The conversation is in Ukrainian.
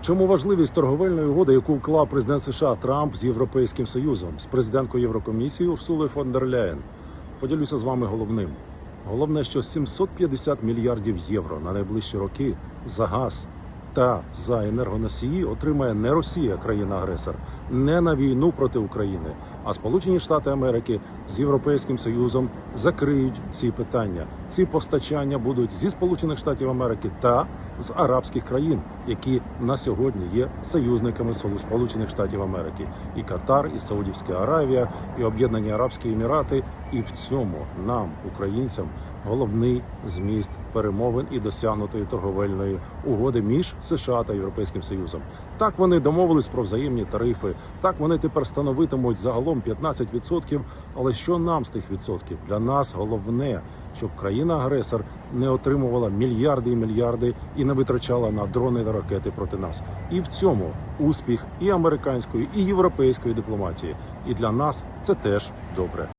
Чому важливість торговельної угоди, яку вклав президент США Трамп з Європейським Союзом, з президенткою Єврокомісії Урсулою фон дер Ляєн? Поділюся з вами головним. Головне, що 750 мільярдів євро на найближчі роки за газ та за енергоносії отримає не Росія, країна-агресор, не на війну проти України, а Сполучені Штати Америки з Європейським Союзом закриють ці питання. Ці постачання будуть зі Сполучених Штатів Америки та з арабських країн, які на сьогодні є союзниками Сполучених Штатів Америки, і Катар, і Саудівська Аравія, і Об'єднані Арабські Емірати. І в цьому нам, українцям, головний зміст перемовин і досягнутої торговельної угоди між США та Європейським Союзом. Так вони домовились про взаємні тарифи. Так вони тепер становитимуть загалом 15%. Але що нам з тих відсотків? Для нас головне, щоб країна-агресор не отримувала мільярди і мільярди і не витрачала на дрони та ракети проти нас. І в цьому успіх і американської, і європейської дипломатії. І для нас це теж добре.